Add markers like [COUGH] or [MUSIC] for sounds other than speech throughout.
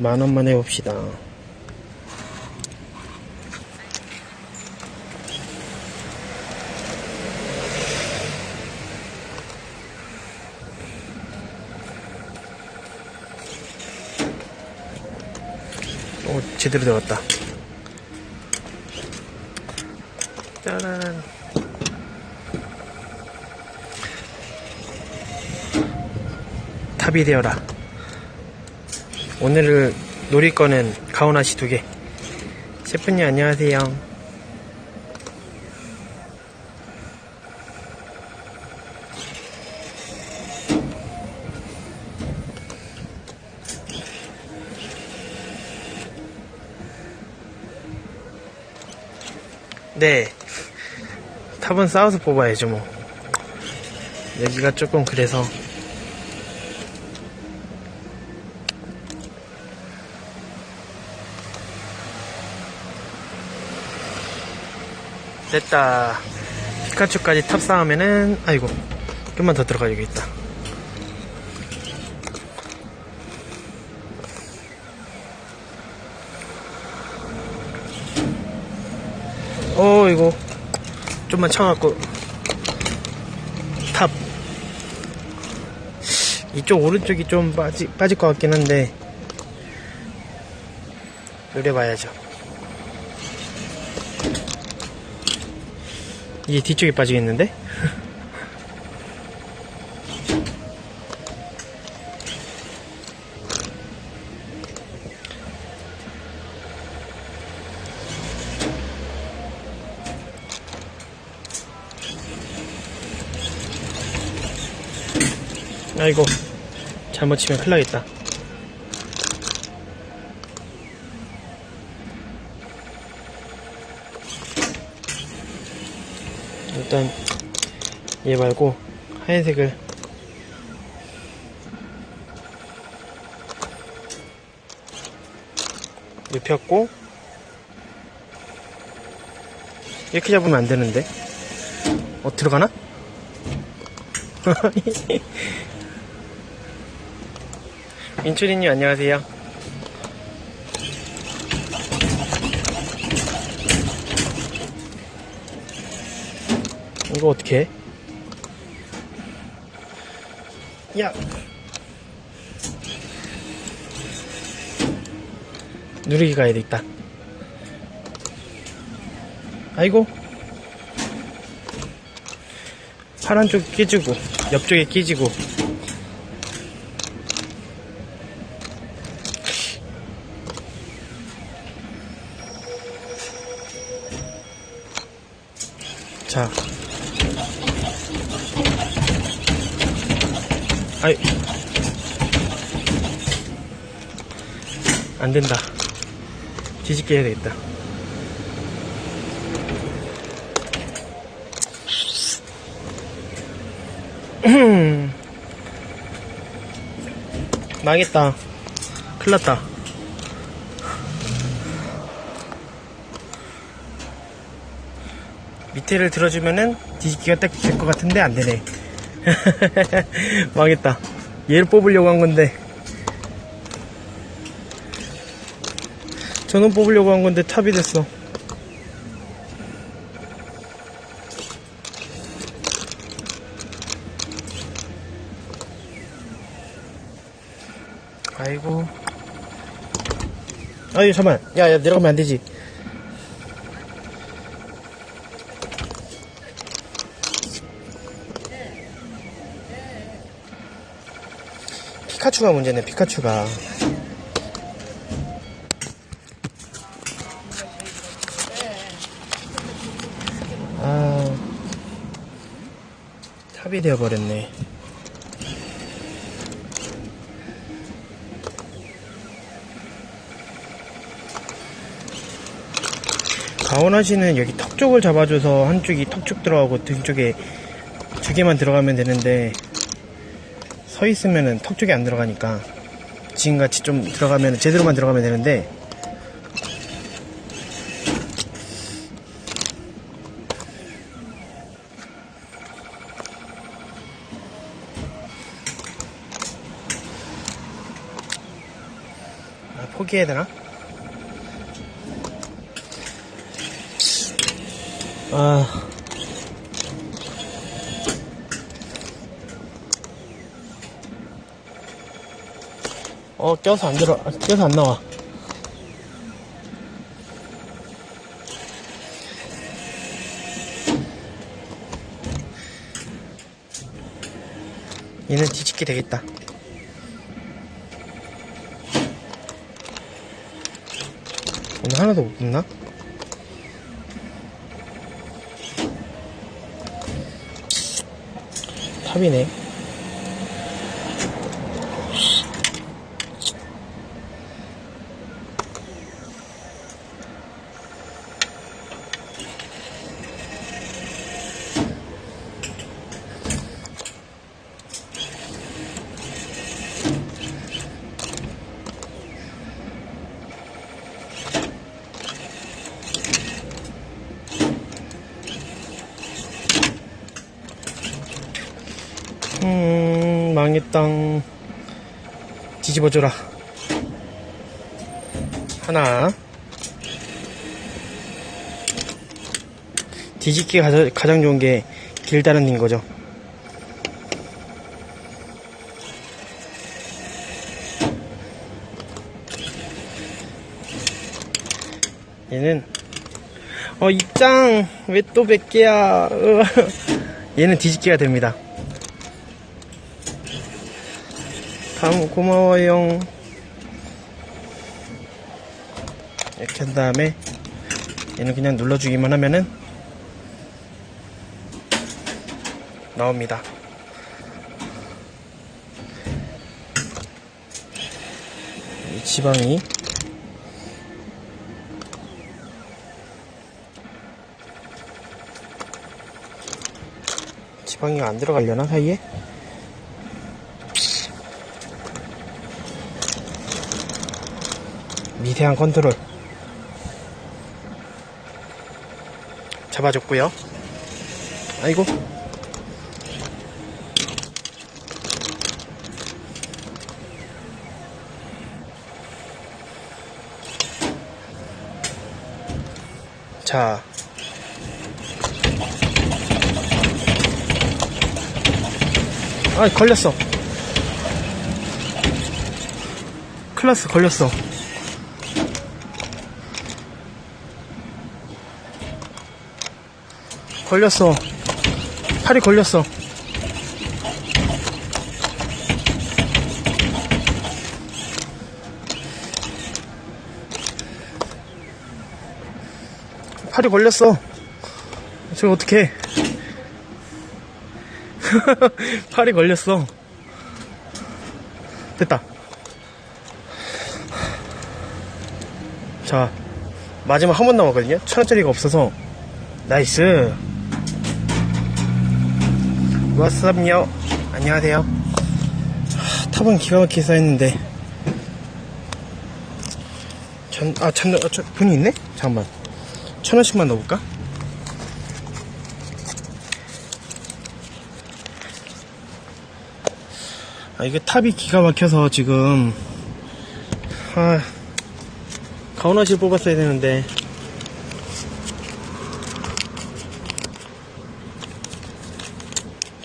자, 만 원만 해봅시다. 오, 제대로 들어갔다. 짜란. 탑이 되어라. 오늘을 노릴 거는 가오나시 두 개. 셰프님 안녕하세요. 네. 탑은 싸워서 뽑아야죠, 뭐. 여기가 조금 그래서. 됐다. 피카츄까지 탑 쌓으면은, 아이고, 좀만 더 들어가야겠다. 어, 이거, 좀만 쳐갖고, 탑. 이쪽 오른쪽이 좀 빠지, 빠질 것 같긴 한데, 노려봐야죠. 이게 뒤쪽에 빠지겠는데? 아이고 잘못 치면 큰일 나겠다 일단 얘 말고 하얀색을 눕혔고 이렇게 잡으면 안 되는데 어 들어가나? [LAUGHS] 민철이님 안녕하세요 이거 어떻게 해? 야. 누르기 가야 되겠다 아이고. 파란 쪽 끼지고 옆쪽에 끼지고. 자 아이. 안 된다. 뒤집게 해야 되겠다. [CLEARS THROAT] 망했다. 큰일 났다. 밑에를 들어주면은 뒤집기가 딱 될 것 같은데 안 되네 [LAUGHS] 망했다. 얘를 뽑으려고 한 건데. 저는 뽑으려고 한 건데 탑이 됐어. 아이고. 아유 잠만. 야야 내려가면 안 되지 피카츄가 문제네 피카츄가. 아 탑이 되어버렸네. 가오나시는 여기 턱 쪽을 잡아줘서 한쪽이 턱 쪽 들어가고 등 쪽에 두 개만 들어가면 되는데 서 있으면은 턱 쪽에 안 들어가니까 지금같이 좀 들어가면 제대로만 들어가면 되는데 포기해야 되나? 아. 어, 껴서 안 들어, 껴서 안 나와. 얘는 뒤집기 되겠다. 오늘 하나도 못 붙나? 탑이네. 음, 망했당. 뒤집어줘라. 하나. 뒤집기 가장, 가장 좋은 게 길다는 인 거죠. 얘는, 어, 입장! 왜 또 100개야? [LAUGHS] 얘는 뒤집기가 됩니다. 감 고마워요. 이렇게 한 다음에 얘는 그냥 눌러주기만 하면은 나옵니다. 이 지방이 지방이 안 들어가려나 사이에? 미세한 컨트롤 잡아줬고요 아이고 자 아, 걸렸어. 클라스 걸렸어. 걸렸어. 팔이 걸렸어. 팔이 걸렸어. 지금 어떻게? [LAUGHS] 팔이 걸렸어. 됐다. 자, 마지막 한 번 남았거든요. 천 원짜리가 없어서. 나이스. 왓썹요. 안녕하세요. 하, 탑은 기가 막히게 쌓였는데. 전, 아, 천, 아, 저, 돈이 있네? 잠깐만. 천 원씩만 넣어볼까? 아, 이게 탑이 기가 막혀서 지금, 아, 가오나실 뽑았어야 되는데.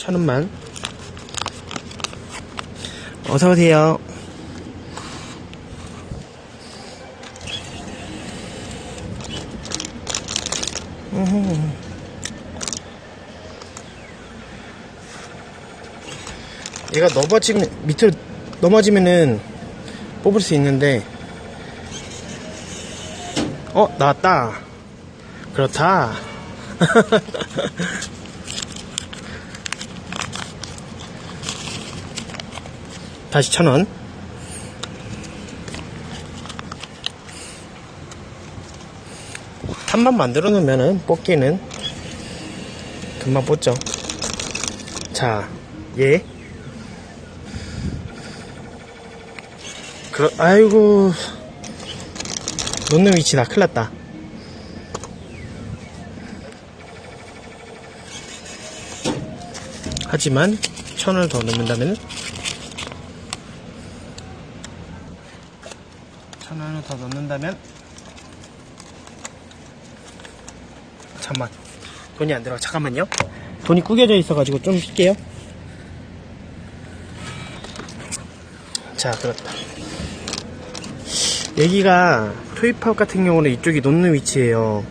천 원만. 어서오세요. 얘가 넘어지면, 밑으로 넘어지면은 뽑을 수 있는데, 어, 나왔다. 그렇다. [LAUGHS] 다시 천 원. 탑만 만들어 놓으면은 뽑기는 금방 뽑죠. 자, 얘. 그러, 아이고. 놓는 위치다. 큰일 났다. 하지만, 천을 더 넣는다면, 천 천 넣는다면 잠만. 돈이 안 들어가. 잠깐만요. 돈이 구겨져 있어 가지고 좀 쉴게요. 자 그렇다. 여기가 투입합 같은 경우는 이쪽이 놓는 위치예요.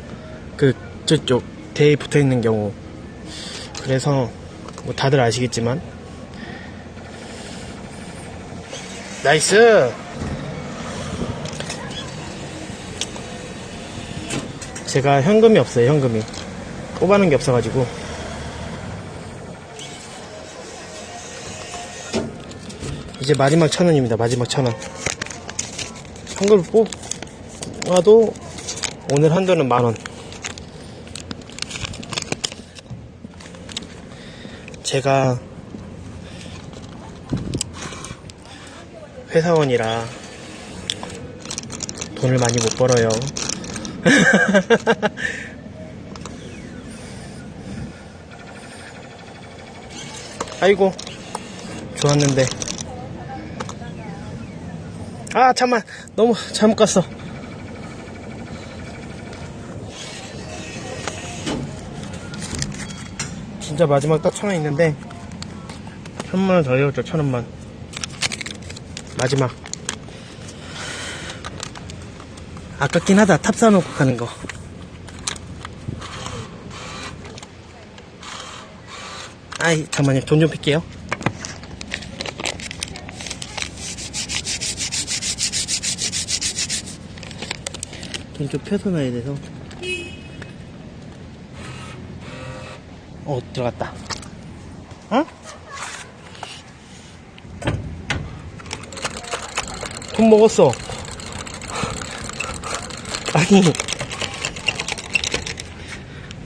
그 저쪽 대에 붙어 있는 경우. 그래서 뭐 다들 아시겠지만. 나이스 제가 현금이 없어요 현금이. 뽑아놓은 게 없어가지고. 이제 마지막 천 원입니다 마지막 천원. 현금을 뽑아도 오늘 한도는 만원. 제가 회사원이라 돈을 많이 못 벌어요. [LAUGHS] 아이고, 좋았는데. 아, 잠만. 너무 잘못 갔어. 진짜 마지막 딱 천원 있는데, 천만 원 더 해오죠, 천 원만. 마지막. 아깝긴 하다, 탑 쌓아놓고 가는 거. 아이, 잠깐만요. 돈좀 필게요. 돈 좀 펴서 놔야 돼서. 어, 들어갔다. 어? 돈 먹었어. 아니.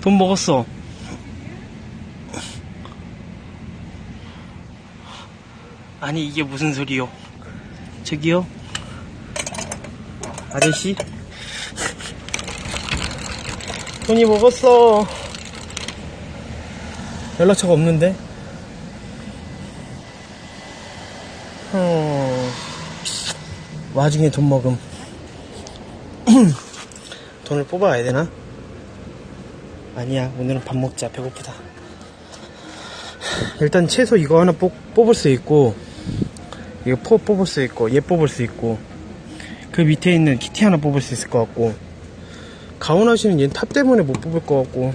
돈 먹었어. 아니, 이게 무슨 소리요? 저기요? 아저씨? 돈이 먹었어. 연락처가 없는데? 어... 와중에 돈 먹음. 돈을 뽑아야 되나? 아니야, 오늘은 밥 먹자. 배고프다. 일단 채소 이거 하나 뽑, 뽑을 수 있고, 이거 포 뽑을 수 있고, 얘 뽑을 수 있고, 그 밑에 있는 키티 하나 뽑을 수 있을 것 같고, 가오나 씨는 얘탑 때문에 못 뽑을 것 같고,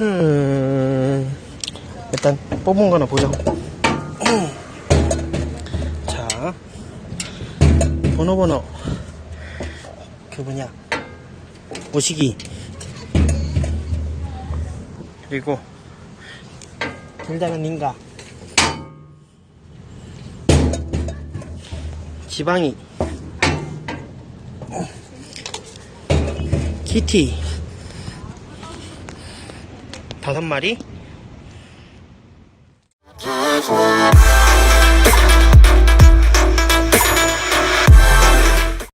음, 일단 뽑은 거나 보자. 자, 번호 번호. 그 뭐냐, 모시기. 그리고, 일단은 인가. 지방이. 키티. 다섯 마리.